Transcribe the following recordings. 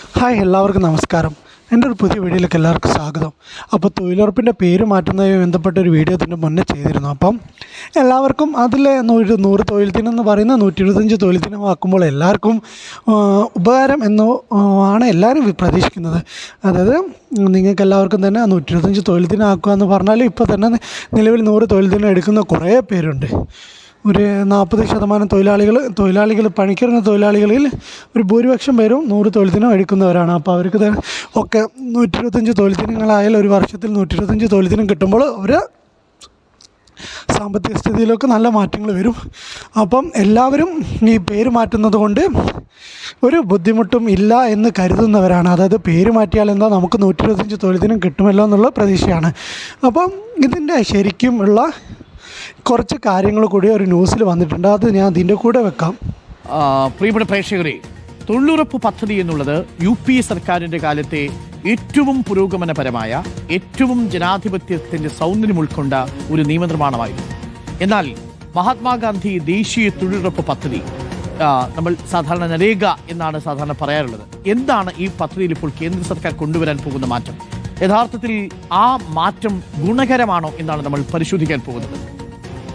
Hi എല്ലാവർക്കും നമസ്കാരം. എന്റെ ഒരു പുതിയ വീഡിയോയിലേക്ക് എല്ലാവർക്കും സ്വാഗതം. അപ്പോൾ തൊഴിലുറപ്പിന്റെ പേര് മാറ്റുന്നതുമായി ബന്ധപ്പെട്ട ഒരു വീഡിയോ ഇതിന്റെ മുന്നേ ചെയ്തിരുന്നു. അപ്പം എല്ലാവർക്കും അതിലെ നൂറ് നൂറ് തൊഴിൽ ദിനം എന്ന് പറയുന്ന നൂറ്റി ഇരുപത്തഞ്ച് തൊഴിൽ ദിനമാക്കുമ്പോൾ എല്ലാവർക്കും ഉപകാരം എന്നോ ആണ് എല്ലാവരും പ്രതീക്ഷിക്കുന്നത്. അതായത് നിങ്ങൾക്ക് എല്ലാവർക്കും തന്നെ നൂറ്റി ഇരുപത്തഞ്ച് തൊഴിൽ ദിനം ആക്കുക എന്ന് പറഞ്ഞാൽ ഇപ്പോൾ തന്നെ നിലവിൽ നൂറ് തൊഴിൽ ദിനം എടുക്കുന്ന കുറേ പേരുണ്ട്. ഒരു നാൽപ്പത് ശതമാനം തൊഴിലാളികൾ തൊഴിലാളികൾ പണിക്കിറങ്ങുന്ന തൊഴിലാളികളിൽ ഒരു ഭൂരിപക്ഷം പേരും നൂറ് തൊഴിൽ ദിനം എടുക്കുന്നവരാണ്. അപ്പോൾ അവർക്ക് ഒക്കെ നൂറ്റി ഇരുപത്തഞ്ച് തൊഴിൽ ഒരു വർഷത്തിൽ നൂറ്റി ഇരുപത്തഞ്ച് തൊഴിൽ കിട്ടുമ്പോൾ അവർ സാമ്പത്തിക സ്ഥിതിയിലൊക്കെ നല്ല മാറ്റങ്ങൾ വരും. അപ്പം എല്ലാവരും ഈ പേര് മാറ്റുന്നത് കൊണ്ട് ഒരു ബുദ്ധിമുട്ടും ഇല്ല എന്ന് കരുതുന്നവരാണ്. അതായത് പേര് മാറ്റിയാൽ എന്താ നമുക്ക് നൂറ്റി ഇരുപത്തഞ്ച് തൊഴിൽ കിട്ടുമല്ലോ എന്നുള്ള പ്രതീക്ഷയാണ്. അപ്പം ഇതിന്റെ ശരിക്കും ഉള്ള കുറച്ച് കാര്യങ്ങൾ കൂടി ഒരു ന്യൂസിൽ വന്നിട്ടുണ്ട്. അത് ഞാൻ അതിന്റെ കൂടെ വെക്കാം. പ്രിയപ്പെട്ട പ്രേക്ഷകരെ തൊഴിലുറപ്പ് പദ്ധതി എന്നുള്ളത് യു പി എ സർക്കാരിന്റെ കാലത്തെ ഏറ്റവും പുരോഗമനപരമായ ഏറ്റവും ജനാധിപത്യത്തിന്റെ സൗന്ദര്യം ഉൾക്കൊണ്ട ഒരു നിയമനിർമ്മാണമായിരുന്നു. എന്നാൽ മഹാത്മാഗാന്ധി ദേശീയ തൊഴിലുറപ്പ് പദ്ധതി നമ്മൾ സാധാരണ നരേഗ എന്നാണ് സാധാരണ പറയാറുള്ളത്. എന്താണ് ഈ പദ്ധതിയിൽ ഇപ്പോൾ കേന്ദ്ര സർക്കാർ കൊണ്ടുവരാൻ പോകുന്ന മാറ്റം? യഥാർത്ഥത്തിൽ ആ മാറ്റം ഗുണകരമാണോ എന്നാണ് നമ്മൾ പരിശോധിക്കാൻ പോകുന്നത്.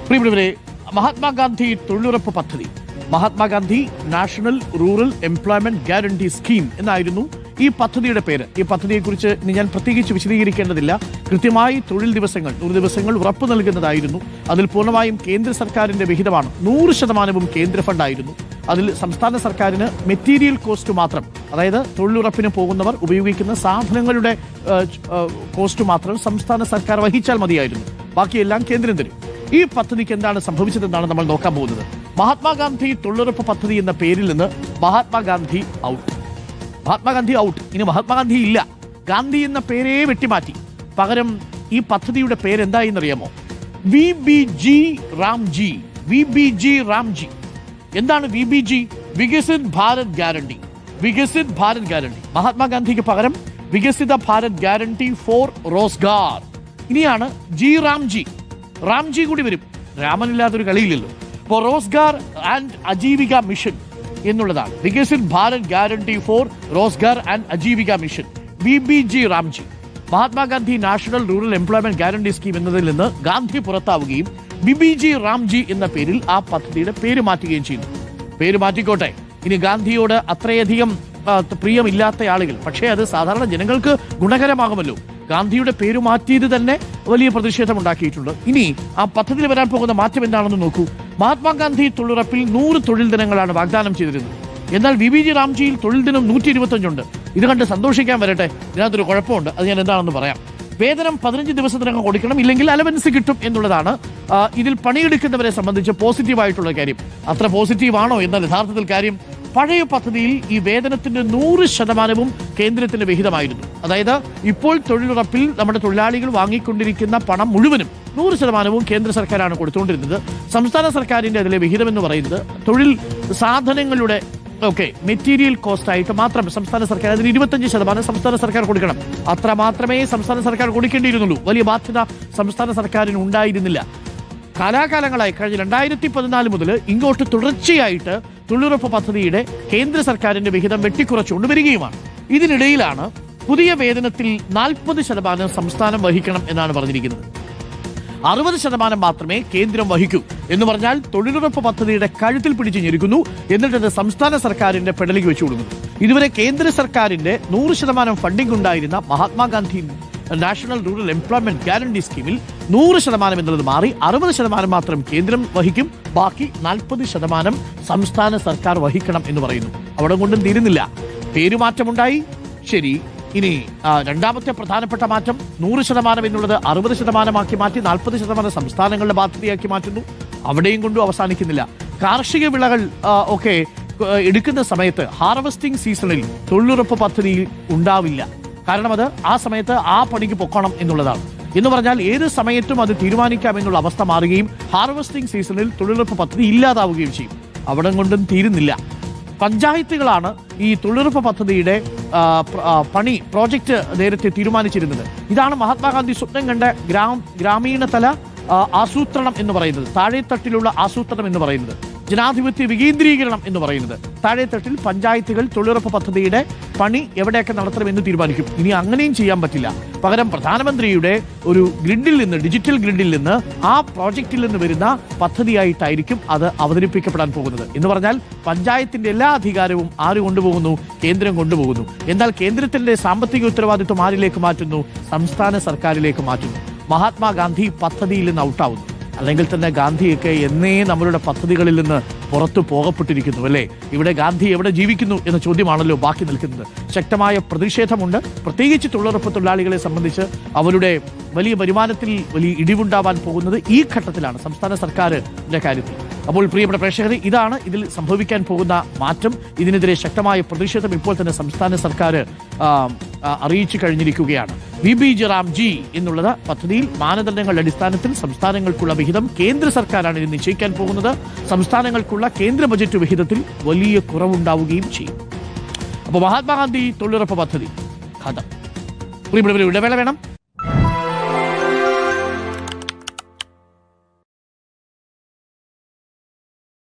പ്രിയപ്പെട്ടവരെ മഹാത്മാഗാന്ധി തൊഴിലുറപ്പ് പദ്ധതി Mahatma Gandhi national rural employment guarantee scheme എന്നായിരുന്നു ഈ പദ്ധതിയുടെ പേര്. ഈ പദ്ധതിയെക്കുറിച്ച് ഇനി ഞാൻ പ്രത്യേകിച്ച് വിശദീകരിക്കേണ്ടതില്ല. കൃത്യമായി തൊഴിൽ ദിവസങ്ങൾ നൂറ് ദിവസങ്ങൾ ഉറപ്പ് നൽകുന്നതായിരുന്നു. അതിൽ പൂർണമായും കേന്ദ്ര സർക്കാരിന്റെ വിഹിതമാണ്. നൂറ് ശതമാനവും കേന്ദ്ര ഫണ്ടായിരുന്നു. അതിൽ സംസ്ഥാന സർക്കാരിന് മെറ്റീരിയൽ കോസ്റ്റ് മാത്രം അതായത് തൊഴിലുറപ്പിന് പോകുന്നവർ ഉപയോഗിക്കുന്ന സാധനങ്ങളുടെ കോസ്റ്റ് മാത്രം സംസ്ഥാന സർക്കാർ വഹിച്ചാൽ മതിയായിരുന്നു. ബാക്കിയെല്ലാം കേന്ദ്രം തരും. ഈ പദ്ധതിക്ക് എന്താണ് സംഭവിച്ചതെന്നാണ് നമ്മൾ നോക്കാൻ പോകുന്നത്. മഹാത്മാഗാന്ധി തൊഴിലുറപ്പ് പദ്ധതി എന്ന പേരിൽ നിന്ന് മഹാത്മാഗാന്ധി ഔട്ട്. മഹാത്മാഗാന്ധി ഔട്ട്. ഇനി മഹാത്മാഗാന്ധി ഇല്ല. ഗാന്ധി എന്ന പേരേ വെട്ടിമാറ്റി. പകരം ഈ പദ്ധതിയുടെ പേര് എന്തായെന്നറിയാമോ V B G Ramji V B G Ramji എന്താണ് V B G Viksit Bharat guarantee. Viksit Bharat guarantee. മഹാത്മാഗാന്ധിക്ക് പകരം വികസിത ഭാരത് ഗ്യാരണ്ടി ഫോർ റോസ്ഗാർ ഇനിയാണ് ജി റാംജി റാംജി കൂടി വരും. രാമനില്ലാത്തൊരു കളിയില്ലല്ലോ. അപ്പോൾ റോസ്ഗാർ ആൻഡ് അജീവിക മിഷൻ എന്നുള്ളതാണ്. Viksit Bharat guarantee for Rozgar and Ajeevika mission. B B G Ramji. Mahatma Gandhi national rural employment guarantee scheme എന്നതിൽ നിന്ന് ഗാന്ധി പുറത്താവുകയും ബി ബി ജി റാംജി എന്ന പേരിൽ ആ പദ്ധതിയുടെ പേര് മാറ്റുകയും ചെയ്യുന്നു പേര് മാറ്റിക്കോട്ടെ. ഇനി ഗാന്ധിയോട് അത്രയധികം പ്രിയമില്ലാത്ത ആളുകൾ. പക്ഷേ അത് സാധാരണ ജനങ്ങൾക്ക് ഗുണകരമാകുമല്ലോ. ഗാന്ധിയുടെ പേര് മാറ്റിയത് തന്നെ വലിയ പ്രതിഷേധം ഉണ്ടാക്കിയിട്ടുണ്ട് ഇനി ആ പദ്ധതിയിൽ വരാൻ പോകുന്ന മാറ്റം എന്താണെന്ന് നോക്കൂ. മഹാത്മാഗാന്ധി തൊഴിലുറപ്പിൽ നൂറ് തൊഴിൽ ദിനങ്ങളാണ് വാഗ്ദാനം ചെയ്തിരുന്നത്. എന്നാൽ വി വി ജി റാംജിയിൽ തൊഴിൽ ദിനം നൂറ്റി ഇരുപത്തഞ്ചുണ്ട് ഇത് കണ്ട് സന്തോഷിക്കാൻ വരട്ടെ. ഇതിനകത്തൊരു കുഴപ്പമുണ്ട്. അത് ഞാൻ എന്താണെന്ന് പറയാം. വേതനം പതിനഞ്ച് ദിവസത്തിനകം കൊടുക്കണം. ഇല്ലെങ്കിൽ അലവൻസ് കിട്ടും എന്നുള്ളതാണ്. ഇതിൽ പണിയെടുക്കുന്നവരെ സംബന്ധിച്ച് പോസിറ്റീവായിട്ടുള്ള കാര്യം. അത്ര പോസിറ്റീവ് ആണോ എന്നാൽ യഥാർത്ഥത്തിൽ കാര്യം പഴയ പദ്ധതിയിൽ ഈ വേതനത്തിന്റെ നൂറ് ശതമാനവും കേന്ദ്രത്തിന്റെ വിഹിതമായിരുന്നു. അതായത് ഇപ്പോൾ തൊഴിലുറപ്പിൽ നമ്മുടെ തൊഴിലാളികൾ വാങ്ങിക്കൊണ്ടിരിക്കുന്ന പണം മുഴുവനും നൂറ് ശതമാനവും കേന്ദ്ര സർക്കാരാണ് കൊടുത്തുകൊണ്ടിരുന്നത്. സംസ്ഥാന സർക്കാരിന്റെ അതിലെ വിഹിതം എന്ന് പറയുന്നത് തൊഴിൽ സാധനങ്ങളുടെ ഓക്കെ മെറ്റീരിയൽ കോസ്റ്റ് ആയിട്ട് മാത്രം സംസ്ഥാന സർക്കാർ അതിന് ഇരുപത്തഞ്ച് ശതമാനം സംസ്ഥാന സർക്കാർ കൊടുക്കണം. അത്ര മാത്രമേ സംസ്ഥാന സർക്കാർ കൊടുക്കേണ്ടിയിരുന്നുള്ളൂ. വലിയ ബാധ്യത സംസ്ഥാന സർക്കാരിന് ഉണ്ടായിരുന്നില്ല. കാലാകാലങ്ങളായി. കഴിഞ്ഞ രണ്ടായിരത്തി പതിനാല് മുതൽ ഇങ്ങോട്ട് തുടർച്ചയായിട്ട് തൊഴിലുറപ്പ് പദ്ധതിയുടെ കേന്ദ്ര സർക്കാരിന്റെ വിഹിതം വെട്ടിക്കുറച്ചുകൊണ്ട് വരികയുമാണ്. ഇതിനിടയിലാണ് പുതിയ വേതനത്തിൽ നാൽപ്പത് ശതമാനം സംസ്ഥാനം വഹിക്കണം എന്നാണ് പറഞ്ഞിരിക്കുന്നത്. അറുപത് ശതമാനം മാത്രമേ കേന്ദ്രം വഹിക്കൂ എന്ന് പറഞ്ഞാൽ തൊഴിലുറപ്പ് പദ്ധതിയുടെ കഴുത്തിൽ പിടിച്ചു ഞെരുക്കുന്നു എന്നിട്ട് അത് സംസ്ഥാന സർക്കാരിന്റെ പെടലിക്ക് വെച്ചു കൊടുക്കുന്നു ഇതുവരെ കേന്ദ്ര സർക്കാരിന്റെ നൂറ് ശതമാനം ഫണ്ടിംഗ് ഉണ്ടായിരുന്ന Mahatma Gandhi national rural employment guarantee സ്കീമിൽ നൂറ് ശതമാനം എന്നുള്ളത് മാറി അറുപത് ശതമാനം മാത്രം കേന്ദ്രം വഹിക്കും. ബാക്കി നാൽപ്പത് ശതമാനം സംസ്ഥാന സർക്കാർ വഹിക്കണം എന്ന് പറയുന്നു. അവിടെ കൊണ്ടും തീരുന്നില്ല. പേരുമാറ്റമുണ്ടായി. ശരി. ഇനി രണ്ടാമത്തെ പ്രധാനപ്പെട്ട മാറ്റം നൂറ് ശതമാനം എന്നുള്ളത് അറുപത് ശതമാനമാക്കി മാറ്റി നാൽപ്പത് ശതമാനം സംസ്ഥാനങ്ങളുടെ ബാധ്യതയാക്കി മാറ്റുന്നു. അവിടെയും കൊണ്ടും അവസാനിക്കുന്നില്ല. കാർഷിക വിളകൾ ഒക്കെ എടുക്കുന്ന സമയത്ത് ഹാർവസ്റ്റിംഗ് സീസണിൽ തൊഴിലുറപ്പ് പദ്ധതിയിൽ ഉണ്ടാവില്ല. കാരണം അത് ആ സമയത്ത് ആ പണിക്ക് പൊക്കണം എന്നുള്ളതാണ്. എന്ന് പറഞ്ഞാൽ ഏത് സമയത്തും അത് തീരുമാനിക്കാം എന്നുള്ള അവസ്ഥ മാറുകയും ഹാർവസ്റ്റിംഗ് സീസണിൽ തൊഴിലുറപ്പ് പദ്ധതി ഇല്ലാതാവുകയും ചെയ്യും. അവിടെ കൊണ്ടും തീരുന്നില്ല. പഞ്ചായത്തുകളാണ് ഈ തൊഴിലുറപ്പ് പദ്ധതിയുടെ പണി പ്രോജക്റ്റ് നേരത്തെ തീരുമാനിച്ചിരുന്നത്. ഇതാണ് മഹാത്മാഗാന്ധി സ്വപ്നം കണ്ട ഗ്രാം ഗ്രാമീണ തല ആസൂത്രണം എന്ന് പറയുന്നത്. താഴെത്തട്ടിലുള്ള ആസൂത്രണം എന്ന് പറയുന്നത്. ജനാധിപത്യ വികേന്ദ്രീകരണം എന്ന് പറയുന്നത്. താഴെത്തട്ടിൽ പഞ്ചായത്തുകൾ തൊഴിലുറപ്പ് പദ്ധതിയുടെ പണി എവിടെയൊക്കെ നടത്തണമെന്ന് തീരുമാനിക്കും. ഇനി അങ്ങനെയും ചെയ്യാൻ പറ്റില്ല. പകരം പ്രധാനമന്ത്രിയുടെ ഒരു ഗ്രിഡിൽ നിന്ന് ഡിജിറ്റൽ ഗ്രിഡിൽ നിന്ന് ആ പ്രോജക്റ്റിൽ നിന്ന് വരുന്ന പദ്ധതിയായിട്ടായിരിക്കും അത് അവതരിപ്പിക്കപ്പെടാൻ പോകുന്നത്. എന്ന് പറഞ്ഞാൽ പഞ്ചായത്തിന്റെ എല്ലാ അധികാരവും ആര് കൊണ്ടുപോകുന്നു? കേന്ദ്രം കൊണ്ടുപോകുന്നു. എന്നാൽ കേന്ദ്രത്തിന്റെ സാമ്പത്തിക ഉത്തരവാദിത്വം ആരിലേക്ക് മാറ്റുന്നു? സംസ്ഥാന സർക്കാരിലേക്ക് മാറ്റുന്നു. മഹാത്മാഗാന്ധി പദ്ധതിയിൽ നിന്ന് ഔട്ടാവുന്നു. അല്ലെങ്കിൽ തന്നെ ഗാന്ധിയൊക്കെ എന്നേ നമ്മളുടെ പദ്ധതികളിൽ നിന്ന് പുറത്തു പോകപ്പെട്ടിരിക്കുന്നു അല്ലേ? ഇവിടെ ഗാന്ധി എവിടെ ജീവിക്കുന്നു എന്ന ചോദ്യമാണല്ലോ ബാക്കി നിൽക്കുന്നത്. ശക്തമായ പ്രതിഷേധമുണ്ട്. പ്രത്യേകിച്ച് തൊഴിലുറപ്പ് തൊഴിലാളികളെ സംബന്ധിച്ച് അവരുടെ വലിയ വരുമാനത്തിൽ വലിയ ഇടിവുണ്ടാവാൻ പോകുന്നത് ഈ ഘട്ടത്തിലാണ്. സംസ്ഥാന സർക്കാരിന്റെ കാര്യത്തിൽ. അപ്പോൾ പ്രിയപ്പെട്ട പ്രേക്ഷകരെ ഇതാണ് ഇതിൽ സംഭവിക്കാൻ പോകുന്ന മാറ്റം. ഇതിനെതിരെ ശക്തമായ പ്രതിഷേധം ഇപ്പോൾ തന്നെ സംസ്ഥാന സർക്കാർ അറിയിച്ചു കഴിഞ്ഞിരിക്കുകയാണ്. വി. ബി. ജറാം ജി എന്നുള്ളത് പദ്ധതിയിൽ മാനദണ്ഡങ്ങളുടെ അടിസ്ഥാനത്തിൽ സംസ്ഥാനങ്ങൾക്കുള്ള വിഹിതം കേന്ദ്ര സർക്കാരാണ് ഇത് നിശ്ചയിക്കാൻ പോകുന്നത്. സംസ്ഥാനങ്ങൾക്കുള്ള കേന്ദ്ര ബജറ്റ് വിഹിതത്തിൽ വലിയ കുറവുണ്ടാവുകയും ചെയ്യും. അപ്പോൾ മഹാത്മാഗാന്ധി തൊഴിലുറപ്പ് പദ്ധതി കഥ പ്രിയപ്പെട്ടവരെ ഇടവേള വേണം.